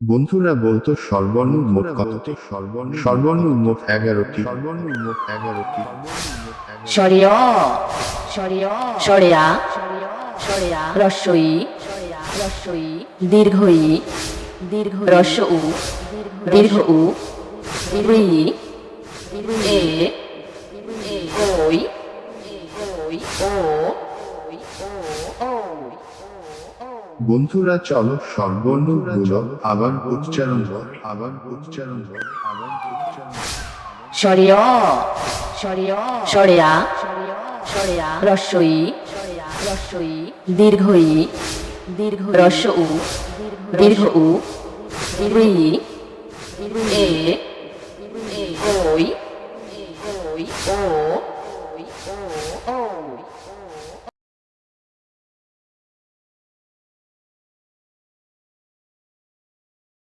বন্ধুরা বলতো সর্বর্ণ মোট কতটি সর্বর্ণ সর্বর্ণ মোট এগারোটি। সর্বর্ণ মোট এগারোটি। সরিয় সরিয় সরেয়া সরেয়া রস্বই রস্বই দীর্ঘই দীর্ঘ রস্য উ দীর্ঘ উ ঋ এ ওই ওই ও। বন্ধুরা চলো সর্বর্ণগুলো আবার উচ্চারণ করি আবার উচ্চারণ করি আবার উচ্চারণ। সরিয় সরিয় সরেয়া সরেয়া রস্বই রস্বই দীর্ঘই দীর্ঘ রস্য উ দীর্ঘ উ ঋ এ ওই ওই ও